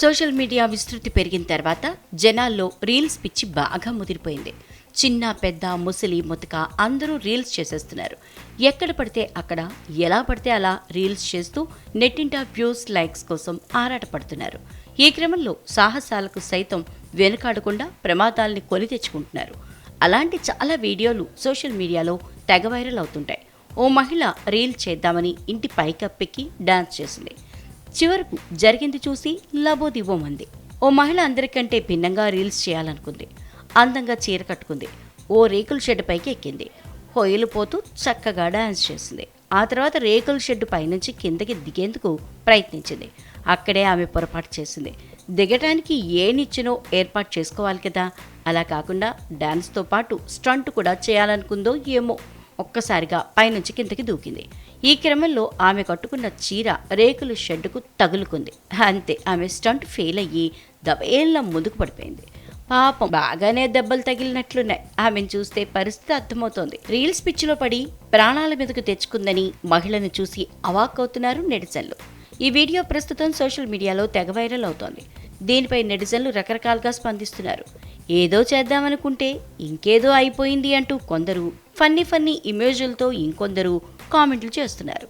Social media విస్తృతి పెరిగిన తర్వాత జనాల్లో రీల్స్ పిచ్చి బాగా ముదిరిపోయింది. చిన్న పెద్ద ముసలి ముతక అందరూ రీల్స్ చేసేస్తున్నారు. ఎక్కడ పడితే అక్కడ ఎలా పడితే అలా రీల్స్ చేస్తూ నెట్టింటా వ్యూస్ లైక్స్ కోసం ఆరాటపడుతున్నారు. ఈ క్రమంలో సాహసాలకు సైతం వెనుకాడకుండా ప్రమాదాల్ని కొని తెచ్చుకుంటున్నారు. అలాంటి చాలా వీడియోలు సోషల్ మీడియాలో తెగ వైరల్ అవుతుంటాయి. ఓ మహిళ రీల్ చేద్దామని ఇంటి పైకప్పెక్కి డాన్స్ చేసింది. చివరకు జరిగింది చూసి లబోదివ్వమంది. ఓ మహిళ అందరికంటే భిన్నంగా రీల్స్ చేయాలనుకుంది. అందంగా చీర కట్టుకుంది. ఓ రేకుల షెడ్ పైకి ఎక్కింది. హొయ్యలు పోతూ చక్కగా డాన్స్ చేసింది. ఆ తర్వాత రేకుల షెడ్ పైనుంచి కిందకి దిగేందుకు ప్రయత్నించింది. అక్కడే ఆమె పొరపాటు చేసింది. దిగటానికి ఏ నిచ్చెనో ఏర్పాటు చేసుకోవాలి కదా. అలా కాకుండా డాన్స్తో పాటు స్టంట్ కూడా చేయాలనుకుందో ఏమో. ఒక్కసారిగా పైనుంచి కిందకి దూకింది. ఈ క్రమంలో ఆమె కట్టుకున్న చీర రేకుల షెడ్డుకు తగులుకుంది. అంతే ఆమె స్టంట్ ఫెయిల్ అయ్యి దబేళ్ళ ముందుకు పడిపోయింది. పాపం బాగానే దెబ్బలు తగిలినట్లున్నాయి. ఆమెను చూస్తే పరిస్థితి అర్థమవుతోంది. రీల్స్ పిచ్చిలో పడి ప్రాణాల మీదకు తెచ్చుకుందని మహిళను చూసి అవాక్కవుతున్నారు నెటిజన్లు. ఈ వీడియో ప్రస్తుతం సోషల్ మీడియాలో తెగ వైరల్ అవుతోంది. దీనిపై నెటిజన్లు రకరకాలుగా స్పందిస్తున్నారు. ఏదో చేద్దామనుకుంటే ఇంకేదో అయిపోయింది అంటూ కొందరు ఫన్నీ ఫన్నీ ఇమేజ్లతో ఇంకొందరు కామెంట్లు చేస్తున్నారు.